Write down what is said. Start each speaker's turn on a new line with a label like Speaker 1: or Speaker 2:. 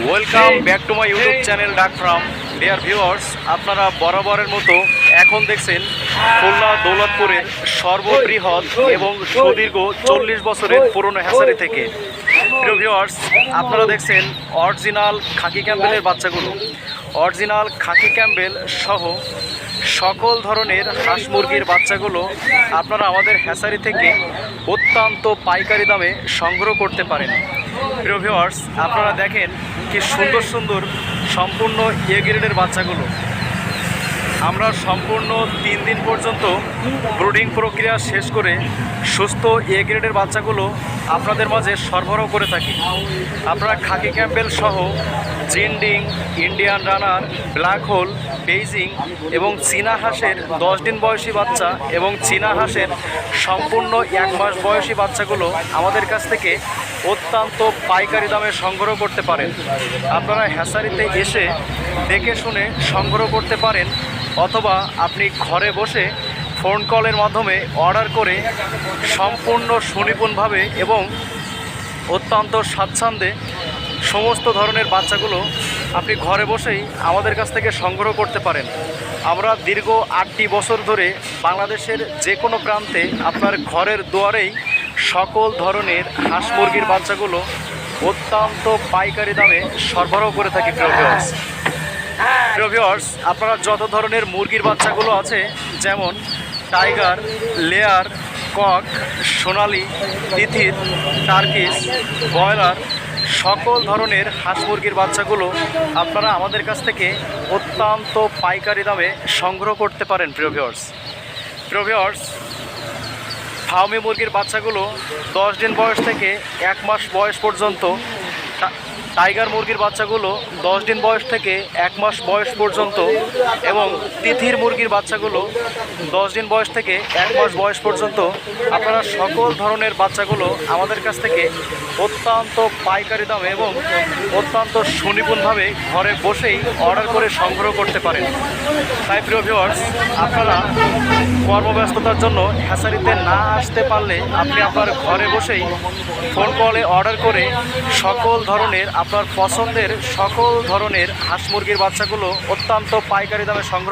Speaker 1: Welcome back to my YouTube channel duck from dear viewers আপনারা বরাবরের মতো এখন দেখছেন খুলনা দৌলতপুরে সর্ববৃহৎ এবং সুদীর্ঘ চল্লিশ বছরের পুরনো হ্যাসারি থেকে। প্রিয় ভিউয়ার্স আপনারা দেখছেন অরিজিনাল খাকি ক্যাম্বেলের বাচ্চাগুলো। অরিজিনাল খাকি ক্যাম্বেল সহ সকল ধরনের হাঁস মুরগির বাচ্চাগুলো আপনারা আমাদের হ্যাসারি থেকে অত্যন্ত পাইকারি দামে সংগ্রহ করতে পারেন। প্রিয় ভিউয়ার্স আপনারা দেখেন কি সুন্দর সুন্দর সম্পূর্ণ এ গ্রেডের বাচ্চাগুলো। আমরা সম্পূর্ণ তিন দিন পর্যন্ত ব্রুডিং প্রক্রিয়া শেষ করে সুস্থ এ গ্রেডের বাচ্চাগুলো আপনাদের মাঝে সরবরাহ করে থাকি। আপনারা খাকি ক্যাম্পেল সহ Jinding, Indian runner, black hole, Beijing এবং চীনা হাঁসের দশ দিন বয়সী বাচ্চা এবং চীনা হাঁসের সম্পূর্ণ এক মাস বয়সী বাচ্চাগুলো আমাদের কাছ থেকে অত্যন্ত পাইকারি দামে সংগ্রহ করতে পারেন। আপনারা হ্যাসারিতে এসে দেখে শুনে সংগ্রহ করতে পারেন, অথবা আপনি ঘরে বসে ফোন কলের মাধ্যমে অর্ডার করে সম্পূর্ণ সুনিপুণভাবে এবং অত্যন্ত স্বাচ্ছন্দ্যে সমস্ত ধরনের বাচ্চাগুলো আপনি ঘরে বসেই আমাদের কাছ থেকে সংগ্রহ করতে পারেন। আমরা দীর্ঘ আটটি বছর ধরে বাংলাদেশের যে কোনো প্রান্তে আপনার ঘরের দুয়ারেই সকল ধরনের হাঁস মুরগির বাচ্চাগুলো অত্যন্ত পাইকারি দামে সরবরাহ করে থাকি ভিউয়ার্স প্রিয় আপনারা যত ধরনের মুরগির বাচ্চাগুলো আছে, যেমন টাইগার, লেয়ার, কক, সোনালি তিথির টার্কিস, ব্রয়লার, সকল ধরনের হাঁস মুরগির বাচ্চাগুলো আপনারা আমাদের কাছ থেকে অত্যন্ত পাইকারি দামে সংগ্রহ করতে পারেন, প্রিয় ভিউয়ার্স ফার্মি মুরগির বাচ্চাগুলো দশ দিন বয়স থেকে এক মাস বয়স পর্যন্ত টাইগার মুরগির বাচ্চাগুলো দশ দিন বয়স থেকে এক মাস বয়স পর্যন্ত এবং তিথির মুরগির বাচ্চাগুলো দশ দিন বয়স থেকে এক মাস বয়স পর্যন্ত আপনারা সকল ধরনের বাচ্চাগুলো আমাদের কাছ থেকে অত্যন্ত পাইকারি দামে এবং অত্যন্ত সুনিপুণভাবে ঘরে বসেই অর্ডার করে সংগ্রহ করতে পারেন। তাই প্রিয় ভিউয়ার্স আপনারা কর্মব্যস্ততার জন্য হ্যাসারিতে না আসতে পারলে আপনি আপনার ঘরে বসেই ফোন কলে অর্ডার করে সকল ধরনের আপনার পছন্দের সকল ধরনের হাঁস মুরগির বাচ্চাগুলো অত্যন্ত পাইকারি দামে সংগ্রহ